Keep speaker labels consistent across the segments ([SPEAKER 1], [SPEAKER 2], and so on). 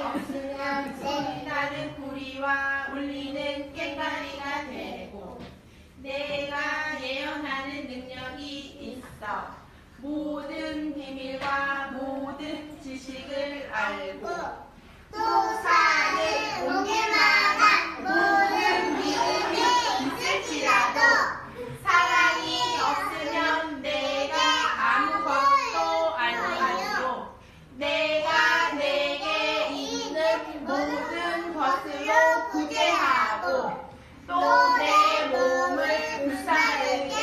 [SPEAKER 1] 없으면 생
[SPEAKER 2] 나는 구리와 울리는 깽가리가 되고 내가 예언하는 능력이 있어 모든 비밀과 모든 지식을 알고
[SPEAKER 1] 또 사는 공개만한 모든 믿음이 있을지라도
[SPEAKER 2] 사랑이 없으면 내가 아무것도 아니하리요 내가 내게 있는 모든 것으로 구제하고 또 내 몸을 불사르게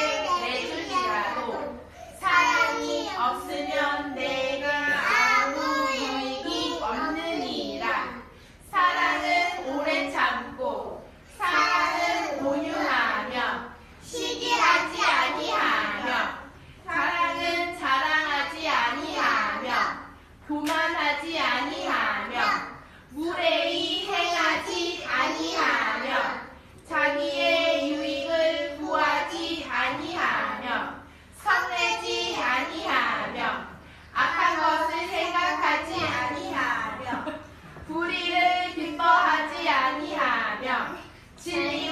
[SPEAKER 2] 내줄지라도 사랑이 없으면 내가 아무 유익이 없느니라 사랑은 오래 참고 사랑은 온유하며 시기하지 아니하며 사랑은 자랑하지 아니하며 교만하지 아니하며 무례히 행하지 아니하며 자기의 유익을 구하지 아니하며 성내지 아니하며 악한 것을 생각하지 아니하며 불의를 기뻐하지 아니하며 진리